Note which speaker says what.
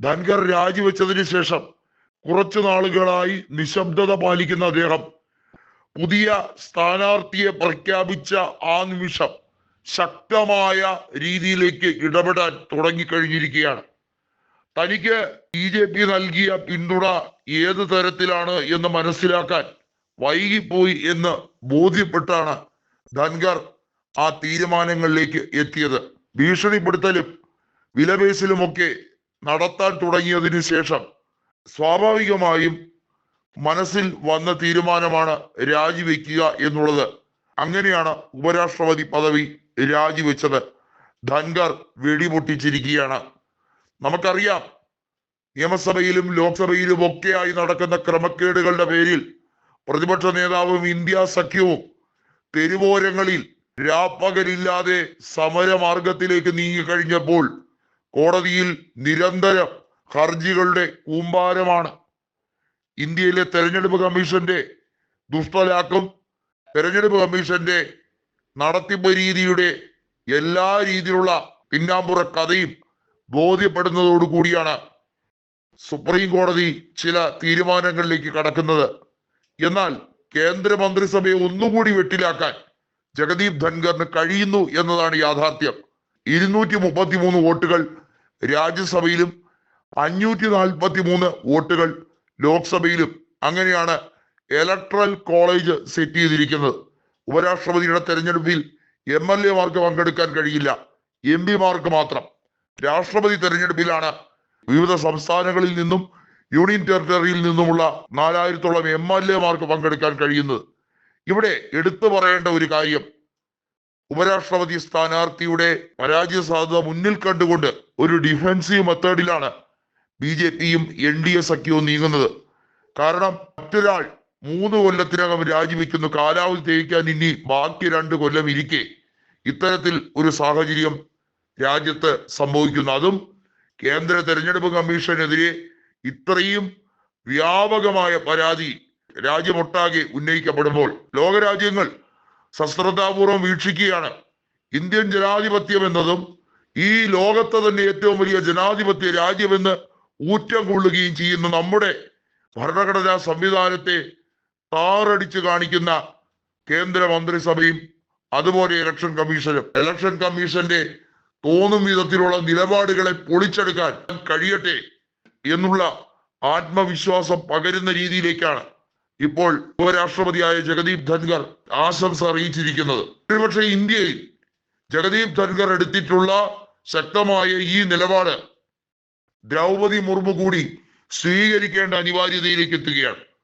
Speaker 1: ധൻഖർ രാജിവെച്ചതിന് ശേഷം കുറച്ചു നാളുകളായി നിശബ്ദത പാലിക്കുന്ന അദ്ദേഹം പുതിയ സ്ഥാനാർത്ഥിയെ പ്രഖ്യാപിച്ച ആ നിമിഷം ശക്തമായ രീതിയിലേക്ക് ഇടപെടാൻ തുടങ്ങിക്കഴിഞ്ഞിരിക്കുകയാണ്. തനിക്ക് ബി ജെ പി നൽകിയ പിന്തുണ ഏത് തരത്തിലാണ് എന്ന് മനസ്സിലാക്കാൻ വൈകിപ്പോയി എന്ന് ബോധ്യപ്പെട്ടാണ് ധൻഖർ ആ തീരുമാനങ്ങളിലേക്ക് എത്തിയത്. ഭീഷണിപ്പെടുത്തലും വിലപേശലുമൊക്കെ നടത്താൻ തുടങ്ങിയതിനു ശേഷം സ്വാഭാവികമായും മനസ്സിൽ വന്ന തീരുമാനമാണ് രാജിവെക്കുക എന്നുള്ളത്. അങ്ങനെയാണ് ഉപരാഷ്ട്രപതി പദവി രാജിവെച്ചത്. ധൻഖർ വെടിപൊട്ടിച്ചിരിക്കുകയാണ്. നമുക്കറിയാം നിയമസഭയിലും ലോക്സഭയിലും ഒക്കെയായി നടക്കുന്ന ക്രമക്കേടുകളുടെ പേരിൽ പ്രതിപക്ഷ നേതാവും ഇന്ത്യ സഖ്യവും തെരുവോരങ്ങളിൽ രാപ്പകലില്ലാതെ സമരമാർഗത്തിലേക്ക് നീങ്ങിക്കഴിഞ്ഞപ്പോൾ കോടതിയിൽ നിരന്തരം ഹർജികളുടെ കൂമ്പാരമാണ്. ഇന്ത്യയിലെ തെരഞ്ഞെടുപ്പ് കമ്മീഷന്റെ ദുഷ്ടലാക്കും തെരഞ്ഞെടുപ്പ് കമ്മീഷന്റെ നടത്തിപ്പ് രീതിയുടെ എല്ലാ രീതിയിലുള്ള പിന്നാമ്പുറ കഥയും ബോധ്യപ്പെടുന്നതോടു കൂടിയാണ് സുപ്രീം കോടതി ചില തീരുമാനങ്ങളിലേക്ക് കടക്കുന്നത്. എന്നാൽ കേന്ദ്ര മന്ത്രിസഭയെ ഒന്നുകൂടി വെട്ടിലാക്കാൻ ജഗദീപ് ധൻഖറിന് കഴിയുന്നു എന്നതാണ് യാഥാർത്ഥ്യം. ഇരുന്നൂറ്റി മുപ്പത്തി മൂന്ന് വോട്ടുകൾ രാജ്യസഭയിലും അഞ്ഞൂറ്റി നാൽപ്പത്തി മൂന്ന് വോട്ടുകൾ ലോക്സഭയിലും. അങ്ങനെയാണ് ഇലക്ട്രൽ കോളേജ് സെറ്റ് ചെയ്തിരിക്കുന്നത്. ഉപരാഷ്ട്രപതിയുടെ തെരഞ്ഞെടുപ്പിൽ എം എൽ എമാർക്ക് പങ്കെടുക്കാൻ കഴിയില്ല. എം പിമാർക്ക് മാത്രം. രാഷ്ട്രപതി തെരഞ്ഞെടുപ്പിലാണ് വിവിധ സംസ്ഥാനങ്ങളിൽ നിന്നും യൂണിയൻ ടെറിട്ടറിയിൽ നിന്നുമുള്ള നാലായിരത്തോളം എം എൽ എമാർക്ക് പങ്കെടുക്കാൻ കഴിയുന്നത്. ഇവിടെ എടുത്തു പറയേണ്ട ഒരു കാര്യം ഉപരാഷ്ട്രപതി സ്ഥാനാർത്ഥിയുടെ പരാജയ സാധ്യത മുന്നിൽ കണ്ടുകൊണ്ട് ഒരു ഡിഫൻസീവ് മെത്തേഡിലാണ് ബി ജെ പിയും എൻ ഡി എ സഖ്യവും നീങ്ങുന്നത്. കാരണം മറ്റൊരാൾ മൂന്ന് കൊല്ലത്തിനകം രാജിവെക്കുന്നു കാലാവധി തേക്കാൻ ഇനി ബാക്കി രണ്ട് കൊല്ലം ഇരിക്കെ. ഇത്തരത്തിൽ ഒരു സാഹചര്യം രാജ്യത്ത് സംഭവിക്കുന്നു. അതും കേന്ദ്ര തെരഞ്ഞെടുപ്പ് കമ്മീഷനെതിരെ ഇത്രയും വ്യാപകമായ പരാതി രാജ്യമൊട്ടാകെ ഉന്നയിക്കപ്പെടുമ്പോൾ ലോകരാജ്യങ്ങൾ സശ്രദ്ധാപൂർവം വീക്ഷിക്കുകയാണ്. ഇന്ത്യൻ ജനാധിപത്യം എന്നതും ഈ ലോകത്തെ തന്നെ ഏറ്റവും വലിയ ജനാധിപത്യ രാജ്യമെന്ന് ഊറ്റം കൊള്ളുകയും ചെയ്യുന്ന നമ്മുടെ ഭരണഘടനാ സംവിധാനത്തെ താറടിച്ച് കാണിക്കുന്ന കേന്ദ്ര മന്ത്രിസഭയും അതുപോലെ ഇലക്ഷൻ കമ്മീഷനും ഇലക്ഷൻ കമ്മീഷന്റെ തോന്നും വിധത്തിലുള്ള നിലപാടുകളെ പൊളിച്ചെടുക്കാൻ കഴിയട്ടെ എന്നുള്ള ആത്മവിശ്വാസം പകരുന്ന രീതിയിലേക്കാണ് ഇപ്പോൾ ഉപരാഷ്ട്രപതിയായ ജഗദീപ് ധൻഖർ ആശംസ അറിയിച്ചിരിക്കുന്നത്. ഒരുപക്ഷെ ഇന്ത്യയിൽ ജഗദീപ് ധൻഖർ എടുത്തിട്ടുള്ള ശക്തമായ ഈ നിലപാട് ദ്രൗപതി മുർമു കൂടി സ്വീകരിക്കേണ്ട അനിവാര്യതയിലേക്ക് എത്തുകയാണ്.